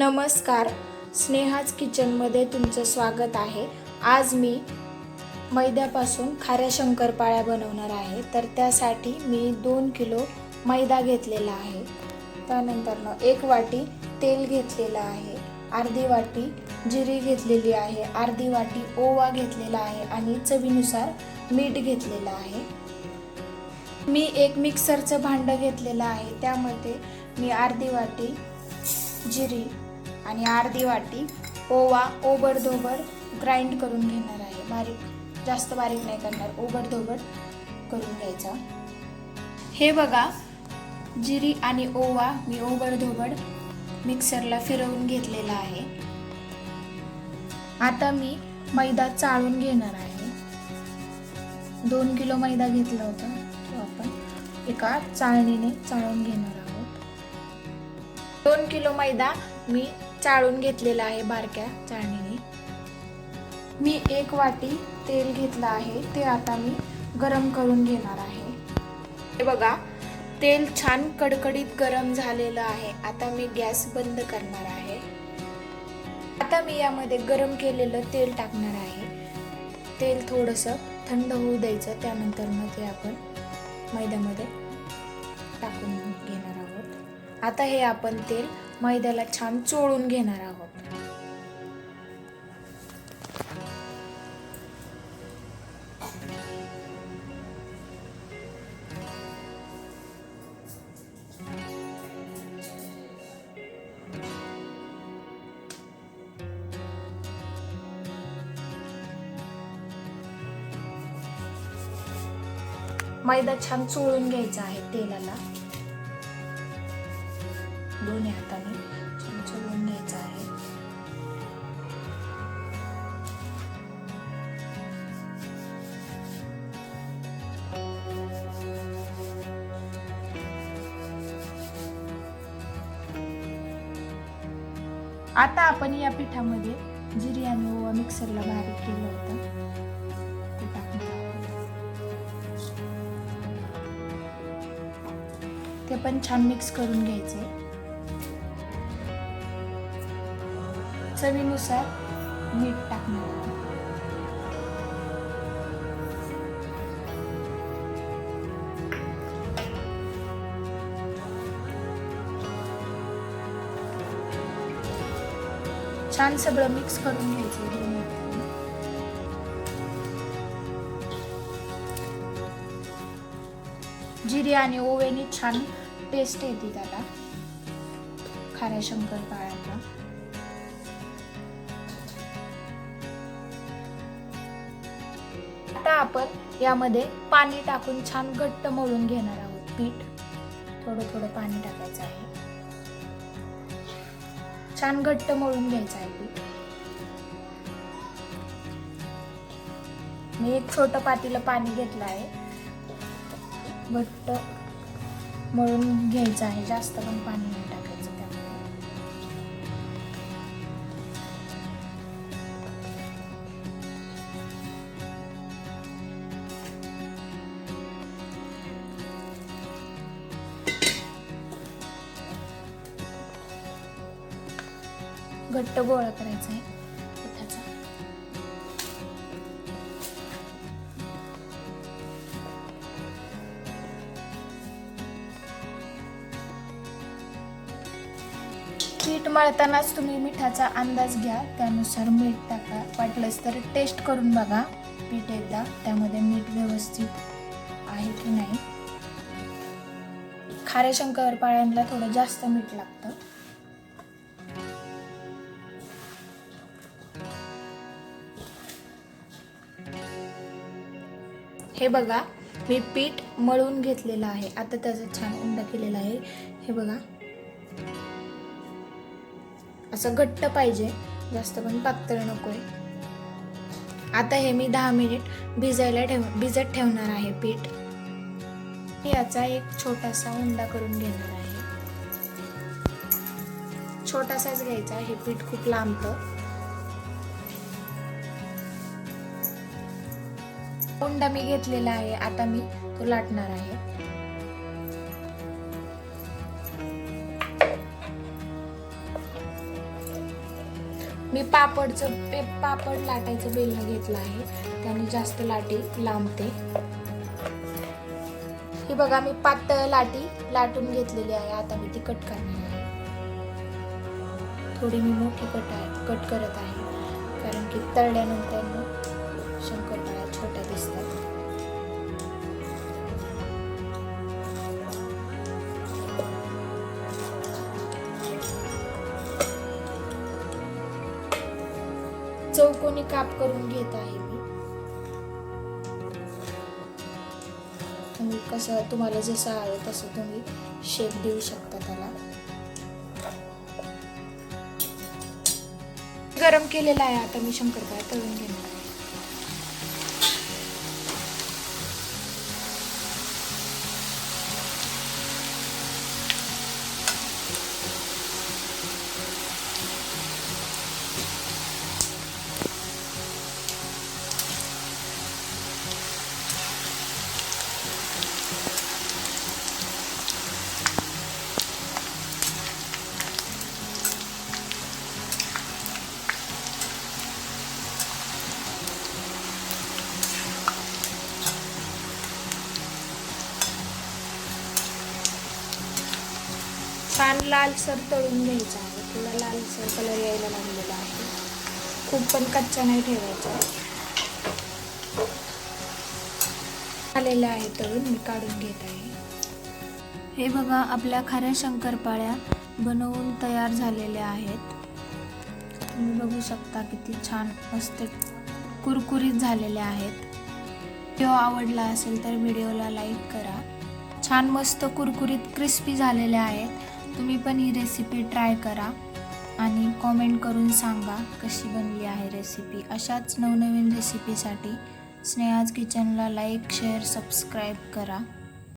नमस्कार. स्नेहाज किचनमध्ये तुमचं स्वागत आहे. आज मी मैद्यापासून खाऱ्या शंकरपाळ्या बनवणार आहे. तर त्यासाठी मी दोन किलो मैदा घेतलेला आहे. त्यानंतरनं एक वाटी तेल घेतलेलं आहे. अर्धी वाटी जिरी घेतलेली आहे. अर्धी वाटी ओवा घेतलेला आहे आणि चवीनुसार मीठ घेतलेलं आहे. मी एक मिक्सरचं भांडं घेतलेलं आहे. त्यामध्ये मी अर्धी वाटी जिरी आणि अर्धी वाटी ओवा ओबडधोबड ग्राइंड करून घेणार आहे. बारीक जास्त बारीक नाही करणार ओबडधोबड करून घ्यायचा. हे बघा जिरी आणि ओवा मी ओबडधोबड मिक्सरला फिरवून घेतलेला आहे. आता मी मैदा चाळून घेणार आहे. दोन किलो मैदा घेतला होता तो आपण एका चाळणीने चाळून घेणार आहोत. दोन किलो मैदा मी चाळून घेतलेला आहे बारक्या चाळणीने. मी एक वाटी तेल घेतलं आहे ते आता मी गरम करून घेणार आहे. हे बघा तेल छान कडकडीत गरम झालेलं आहे. आता मी गॅस बंद करणार आहे. आता मी यामध्ये गरम केलेलं तेल टाकणार आहे. तेल थोडंसं थंड होऊ द्यायचं त्यानंतर मग ते आपण मैद्यामध्ये टाकून घेणार आहोत. आता हे आपण तेल मैद्याला छान चोळून घेणार आहोत. मैदा छान चोळून घ्यायचा आहे तेलाला. दोन्ही हाताने. आता आपण या पिठामध्ये जिरी आणि ओवा मिक्सरला बारीक केलं होतं. ते ते पण छान मिक्स करून घ्यायचे. चवीनुसार मीठ टाकणार छान सगळं मिक्स करून घ्यायचं. जिरे आणि ओव्याने छान टेस्ट येते त्याला. खाऱ्या शंकरपाळ्यांना आता आपण यामध्ये पाणी टाकून छान घट्ट मळून घेणार आहोत पीठ. थोडं थोडं पाणी टाकायचं आहे. छान घट्ट मळून घ्यायचं आहे. पीठ मी एक छोटं पातीला पाणी घेतलं आहे. घट्ट मळून घ्यायचं आहे जास्त पण पाणी घट्ट गोळा करायचा आहे. पिठाचा पीठ मळतानाच तुम्ही मिठाचा अंदाज घ्या. त्यानुसार मीठ टाका. वाटलंच तर टेस्ट करून बघा. पीठ एकदा त्यामध्ये मीठ व्यवस्थित आहे की नाही? खाऱ्या शंकरपाळ्यांना थोडं जास्त मीठ लागतं. हे बघा मी पीठ मळून घेतलेलं आहे. आता त्याचा छान उंडा केलेला आहे. हे बघा. असं घट्ट पाहिजे. जास्त पण पातळ नकोय. आता हे मी दहा मिनिट भिजायला ठेव भिजत ठेवणार आहे पीठ. याचा एक छोटासा उंडा करून घेणार आहे. छोटासाच घ्यायचा हे पीठ खूप लांबतं. अंडा मी घेतलेला आहे. आता मी तो लाटणार आहे. मी पापडचं पे पापड लाटायचं बेलन घेतलं आहे. त्याने जास्त लाटी लांबते. ही बघा मी पातळ लाटी लाटून घेतलेली आहे. आता मी ती कट करणार आहे. थोडी मी मोठी कट आहे कट करत आहे. कारण की तळल्यानंतर चौकोनी काप करून घेत आहे मी. तुम्ही कसं तुम्हाला जसं आहे तसं तुम्ही शेप देऊ शकता त्याला. गरम केलेला आहे आता मी शंकरपाळ्या तळून घेणार छान लालसर तळून घ्यायचं आहे. थोडा लालसर कलर यायला लागलेला आहे. खूप पण कच्चा नाही ठेवायचा. आलेला आहे तळून मी काढून घेत आहे. हे बघा आपल्या खाऱ्या शंकरपाळ्या बनवून तयार झालेल्या आहेत. तुम्ही बघू शकता किती छान मस्त कुरकुरीत झालेल्या आहेत. व्हिडिओ आवडला असेल तर व्हिडिओला लाईक करा. छान मस्त कुरकुरीत क्रिस्पी झालेल्या आहेत. तुम्ही पण ही रेसिपी ट्राय करा आणि कॉमेंट करून सांगा कशी बनली आहे रेसिपी अशाच नवनवीन रेसिपीसाठी स्नेहाज किचनला लाईक शेअर सबस्क्राईब करा.